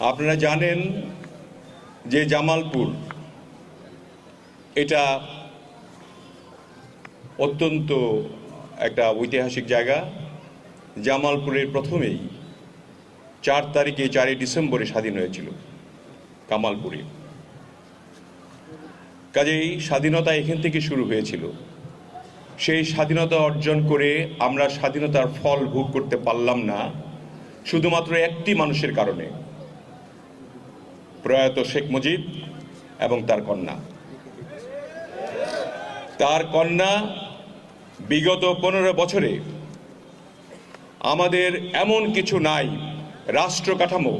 আপনারা জানেন যে জামালপুর, এটা অত্যন্ত একটা ঐতিহাসিক জায়গা। জামালপুরের প্রথমেই চার তারিখে চারই ডিসেম্বরে স্বাধীন হয়েছিল কামালপুরে। কাজেই স্বাধীনতা এখান থেকে শুরু হয়েছিল। সেই স্বাধীনতা অর্জন করে আমরা স্বাধীনতার ফল ভোগ করতে পারলাম না, শুধুমাত্র একটি মানুষের কারণে। প্রয়াত শেখ মুজিব এবং তার কন্যা। তার কন্যা বিগত পনেরো বছরে আমাদের এমন কিছু নাই, রাষ্ট্র কাঠামো,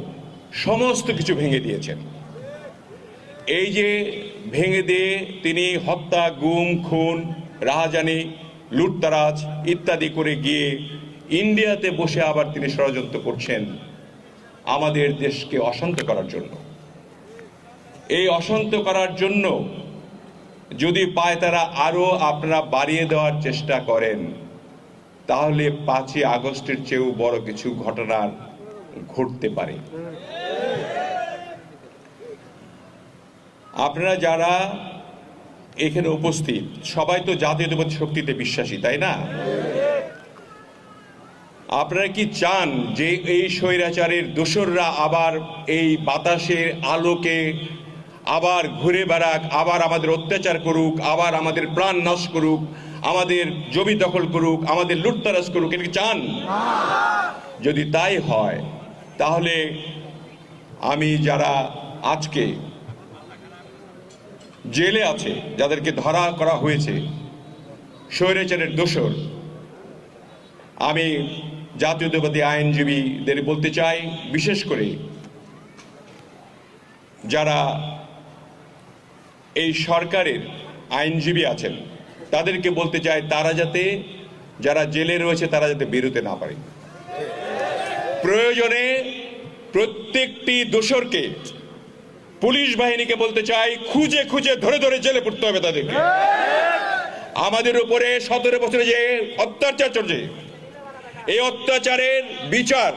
সমস্ত কিছু ভেঙে দিয়েছেন। এই যে ভেঙে দিয়ে তিনি হত্যা, গুম, খুন, রাহাজানি, লুটতারাজ ইত্যাদি করে গিয়ে ইন্ডিয়াতে বসে আবার তিনি ষড়যন্ত্র করছেন আমাদের দেশকে অশান্ত করার জন্য। এই অশান্ত করার জন্য যদি পায় তারা আরও আপনারা বাড়িয়ে দেওয়ার চেষ্টা করেন, তাহলে পাঁচই আগস্টের চেয়েও বড় কিছু ঘটনা ঘটতে পারে। আপনারা যারা এখানে উপস্থিত, সবাই তো জাতীয়তাবাদী শক্তিতে বিশ্বাসী, তাই না? আপনারা কি চান যে এই স্বৈরাচারের দোসররা আবার এই বাতাসের আলোকে আবার ঘুরে বেড়াক, আবার আমাদের অত্যাচার করুক, আবার আমাদের প্রাণ নাশ করুক, আমাদের জমি দখল করুক, আমাদের লুটতারাজ করুক এটা চান? যদি তাই হয়, তাহলে আমি যারা আজকে জেলে আছে, যাদেরকে ধরা করা হয়েছে, স্বৈরাচারের দোসর আমি জাতীয়তাবাদী আইনজীবীদের বলতে চাই, বিশেষ করে যারা এই সরকারের আইনজীবী আছেন। তাদেরকে বলতে চাই, তারা যাতে, যারা জেলে রয়েছে, তারা যাতে বেরোতে না পারে। প্রয়োজনে প্রত্যেকটি দোসরকে পুলিশ বাহিনীকে বলতে চাই, খুঁজে খুঁজে ধরে ধরে জেলে পড়তে হবে তাদেরকে। আমাদের উপরে সতেরো বছরে যে অত্যাচার চলছে, এই অত্যাচারের বিচার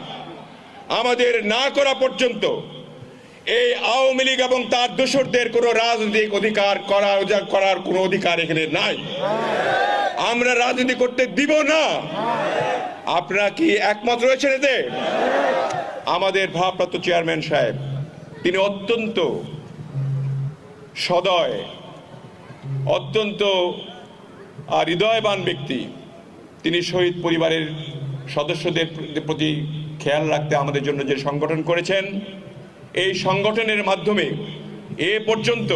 আমাদের না করা পর্যন্ত এই আওয়ামী লীগ এবং তার দোসরদের কোনো রাজনৈতিক অধিকার করার করার কোনো অধিকার এখানে নাই। আমরা রাজনীতি করতে দিব না। আপনারা কি একমত রয়েছেন এতে? আমাদের ভারপ্রাপ্ত চেয়ারম্যান সাহেব, তিনি অত্যন্ত সদয়, অত্যন্ত হৃদয়বান ব্যক্তি। তিনি শহীদ পরিবারের সদস্যদের প্রতি খেয়াল রাখতে আমাদের জন্য যে সংগঠন করেছেন এই সংগঠনের মাধ্যমে এ পর্যন্ত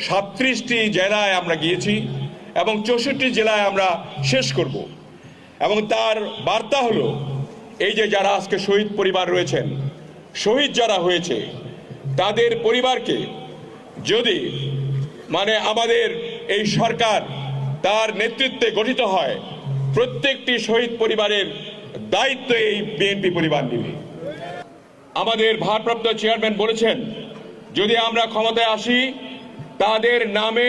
সাতত্রিশটি জেলায় আমরা গিয়েছি এবং চৌষট্টি জেলায় আমরা শেষ করব। এবং তার বার্তা হলো, এই যে যারা আজকে শহীদ পরিবার রয়েছেন, শহীদ যারা হয়েছে, তাদের পরিবারকে যদি মানে আমাদের এই সরকার তার নেতৃত্বে গঠিত হয়, প্রত্যেকটি শহীদ পরিবারের দায়িত্ব এই বিএনপি পরিবার নেবে। আমাদের ভারপ্রাপ্ত চেয়ারম্যান বলেছেন, যদি আমরা ক্ষমতায় আসি, তাদের নামে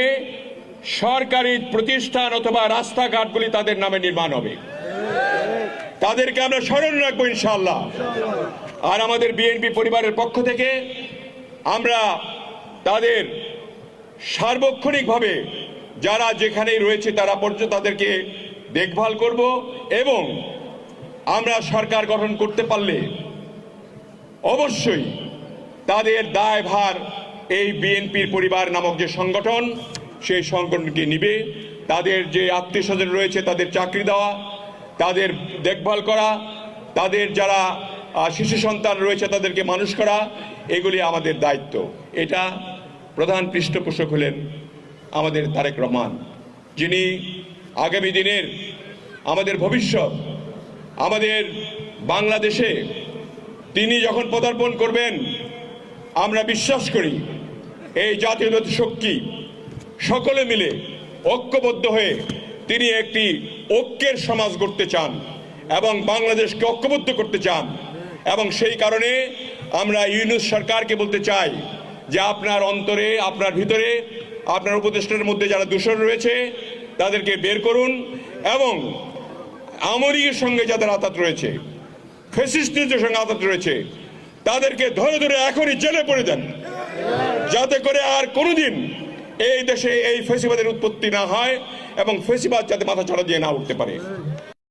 সরকারি প্রতিষ্ঠান অথবা রাস্তাঘাটগুলি তাদের নামে নির্মাণ হবে। তাদেরকে আমরা স্মরণ রাখব ইনশাল্লাহ আর আমাদের বিএনপি পরিবারের পক্ষ থেকে আমরা তাদের সার্বক্ষণিকভাবে যারা যেখানেই রয়েছে তারা পর্যন্ত তাদেরকে দেখভাল করব এবং আমরা সরকার গঠন করতে পারলে অবশ্যই তাদের দায়ভার এই বিএনপির পরিবার নামক যে সংগঠন, সেই সংগঠনকে নিবে। তাদের যে আত্মীয় স্বজন রয়েছে, তাদের চাকরি দেওয়া, তাদের দেখভাল করা, তাদের যারা শিশু সন্তান রয়েছে, তাদেরকে মানুষ করা, এগুলি আমাদের দায়িত্ব। এটা প্রধান পৃষ্ঠপোষক হলেন আমাদের তারেক রহমান। যিনি আগামী দিনের আমাদের ভবিষ্যৎ, আমাদের বাংলাদেশে তিনি যখন পদার্পণ করবেন, আমরা বিশ্বাস করি এই জাতীয় শক্তি সকলে মিলে ঐক্যবদ্ধ হয়ে তিনি একটি ঐক্যের সমাজ গড়তে চান এবং বাংলাদেশকে ঐক্যবদ্ধ করতে চান। এবং সেই কারণে আমরা ইউনুস সরকারকে বলতে চাই যে আপনার অন্তরে, আপনার ভিতরে, আপনার উপদেষ্টার মধ্যে যারা দূষণ রয়েছে, তাদেরকে বের করুন এবং আমরিকের সঙ্গে যাদের আতাত রয়েছে ফেসিস্টদের সঙ্গে আঘাত রয়েছে। তাদেরকে ধরে ধরে এখনই জেলে পড়ে দেন। যাতে করে আর কোনোদিন এই দেশে এই ফেসিবাদের উৎপত্তি না হয় এবং ফেসিবাদ যাতে মাথা ছাড়া দিয়ে না উঠতে পারে।